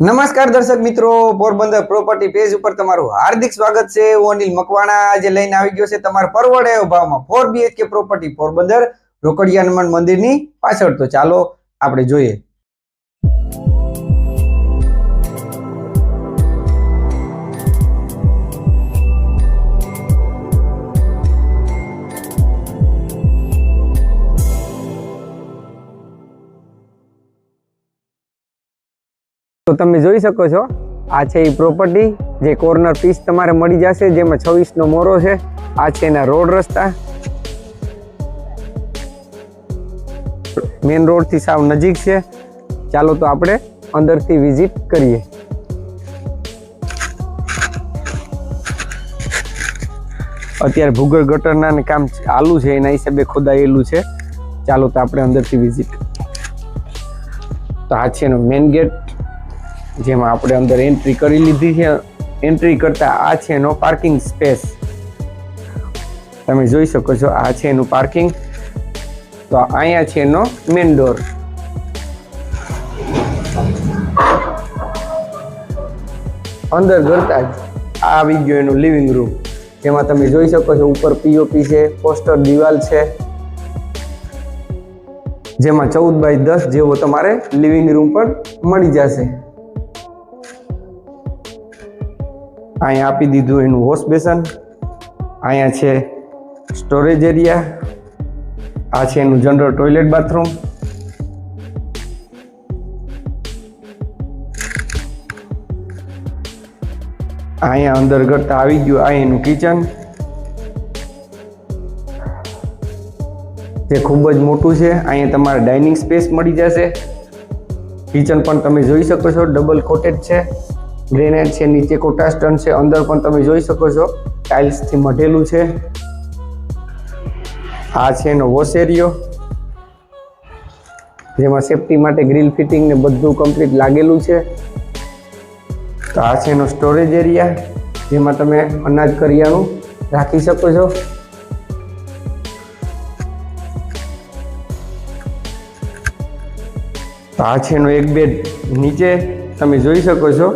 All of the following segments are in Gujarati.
નમસ્કાર દર્શક મિત્રો, પોરબંદર પ્રોપર્ટી પેજ ઉપર તમારું હાર્દિક સ્વાગત છે. હું અનિલ મકવાણા, આજે લઈને આવી ગયો છે તમારા પરવડે ભાવમાં four BHK property Porbandar Rokadiya Hanuman મંદિરની પાછળ. તો ચાલો આપણે જોઈએ તો તમે જોઈ શકો છો, આ છે એ પ્રોપર્ટી જે કોર્નર પીસ તમારે મળી જશે, જેમાં છવ્વીસનો મોરો છે, આ છે એના રોડ રસ્તા. મેઇન રોડથી સાવ નજીક છે. ચાલો તો આપણે અંદરથી વિઝિટ કરીએ. અત્યારે ભૂગર ગટરના કામ ચાલુ છે, એના હિસાબે ખોદાયેલું છે. ચાલો તો આપણે અંદરથી વિઝિટ તો આ છે એનો મેઇન ગેટ જેમાં આપણે અંદર એન્ટ્રી કરી લીધી છે. એન્ટ્રી કરતા આ છે એનો પાર્કિંગ સ્પેસ તમે જોઈ શકો છો આ છે એનું પાર્કિંગ તો અહીંયા છે એનો મેન ડોર અંદર કરતા જ આ આવી ગયો એનું લિવિંગ રૂમ જેમાં તમે જોઈ શકો છો ઉપર પીઓપી છે પોસ્ટર દિવાલ છે. જેમાં ચૌદ બાય દસ જેવો તમારે લિવિંગ રૂમ પણ મળી જશે. અહીંયા આપી દીધું એનું વોશ બેસન અહીંયા છે સ્ટોરેજ એરિયા આ છે એનું જનરલ ટોયલેટ બાથરૂમ અહીંયા અંદર કરતા આવી ગયું આ એનું કિચન જે ખૂબ જ મોટું છે. અહીંયા તમારે ડાઇનિંગ સ્પેસ મળી જશે. કિચન પણ તમે જોઈ શકો છો ડબલ કોટેડ છે. ગ્રેનાઇટ છે, નીચે કોટા સ્ટન છે, અંદર પણ તમે જોઈ શકો છો. ટાઇલ્સથી મઢેલું છે. આ છે એનો વોશ એરિયો જેમાં સેફટી માટે ગ્રીલ ફિટિંગ ને બધું કમ્પ્લીટ લાગેલું છે. તો આ છે એનો સ્ટોરેજ એરિયા જેમાં તમે અનાજ કરિયાણું રાખી શકો છો. તો આ છે એનો એક બેડ નીચે તમે જોઈ શકો છો.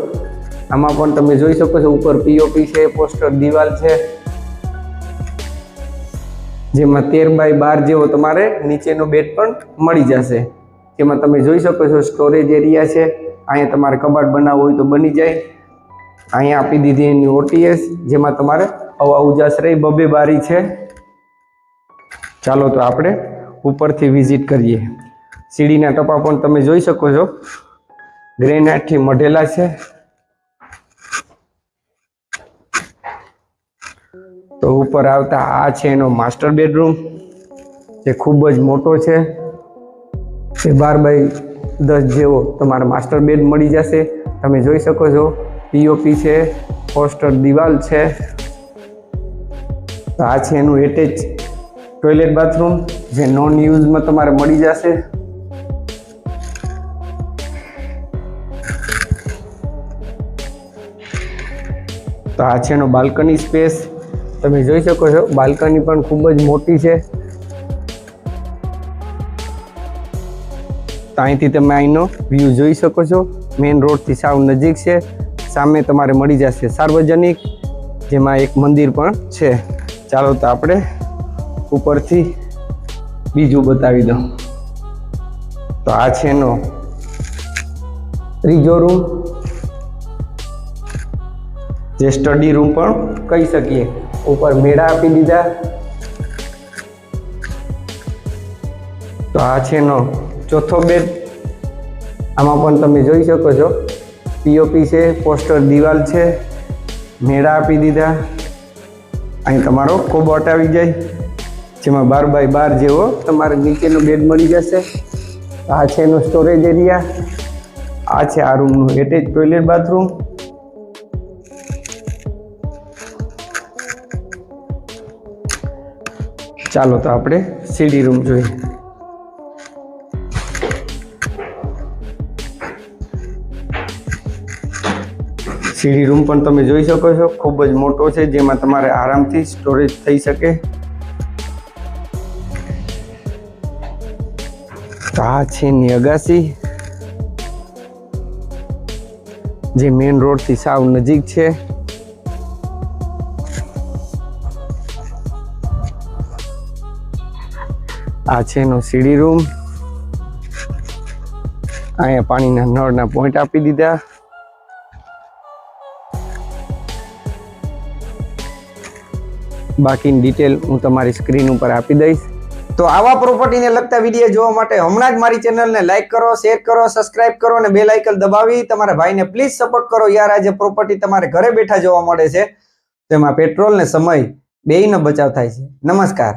આમાં પણ તમે જોઈ શકો છો, ઉપર પીઓપી છે પોસ્ટર દિવાલ છે. જેમાં તેર બાય બાર જેવો તમારે નીચેનો બેડ પણ મળી જશે. જેમાં તમે જોઈ શકો છો સ્ટોરેજ એરિયા છે. અહીંયા તમારે કબાટ બનાવવું હોય તો બની જાય. અહીંયા આપી દીધી એની ઓટીએસ જેમાં તમારે હવા ઉજાસ રહી બબે બારી છે. ચાલો તો આપણે ઉપરથી વિઝિટ કરીએ. સીડીના ટપા પણ તમે જોઈ શકો છો. ગ્રેનાઇટથી મઢેલા છે. તો ઉપર આવતા આ છે એનો માસ્ટર બેડરૂમ, જે ખૂબ જ મોટો છે. એ બાર બાય દસ જેવો તમારો માસ્ટર બેડ મળી જશે. તમે જોઈ શકો છો પીઓપી છે, પોસ્ટર દિવાલ છે. તો આ છે એનું એટેચ ટોયલેટ બાથરૂમ જે નોન યુઝમાં તમારે મળી જશે. તો આ છે એનો બાલ્કની સ્પેસ તમે જોઈ શકો છો, બાલ્કની પણ ખૂબ જ મોટી છે. ત્યાંથી તમે અહીંનો વ્યૂ જોઈ શકો છો. મેઇન રોડથી સાવ નજીક છે. સામે તમારે મળી જશે સાર્વજનિક, જેમાં એક મંદિર પણ છે. ચાલો તો આપણે ઉપરથી બીજું બતાવી દઉં. તો આ છે એનો ત્રીજો રૂમ જે સ્ટડી રૂમ પણ કહી શકીએ. ઉપર મેળા આપી દીધા. તો આ છે એનો ચોથો બેડ આમાં પણ તમે જોઈ શકો છો. પીઓપી છે, પોસ્ટર દિવાલ છે, મેળા આપી દીધા. અહીં તમારો કોબોટ આવી જાય. જેમાં બાર બાય બાર જેવો તમારે નીચેનો બેડ મળી જશે. આ છે એનો સ્ટોરેજ એરિયા આ છે આ રૂમનું એટેચ ટોયલેટ બાથરૂમ ચાલો તો આપણે સીડી રૂમ જોઈએ. સીડી રૂમ પણ તમે જોઈ શકો છો, ખૂબ જ મોટો છે, જેમાં તમારે આરામથી સ્ટોરેજ થઈ શકે. આ છે ની અગાસી જે મેઇન રોડથી સાવ નજીક છે. આ છે એનો સીડી રૂમ. અહીંયા પાણીના નળના પોઈન્ટ આપી દીધા. બાકીની ડિટેલ હું તમારી સ્ક્રીન ઉપર આપી દઈશ. તો આવા પ્રોપર્ટીને લગતા વીડિયો જોવા માટે હમણાં જ મારી ચેનલને લાઈક કરો, શેર કરો, સબસ્ક્રાઇબ કરો અને બે લાઇકલ દબાવી. તમારા ભાઈને પ્લીઝ સપોર્ટ કરો. યાર, આજે પ્રોપર્ટી તમારે ઘરે બેઠા જોવા મળે છે. તેમાં પેટ્રોલ ને સમય બેયનો બચાવ થાય છે. નમસ્કાર.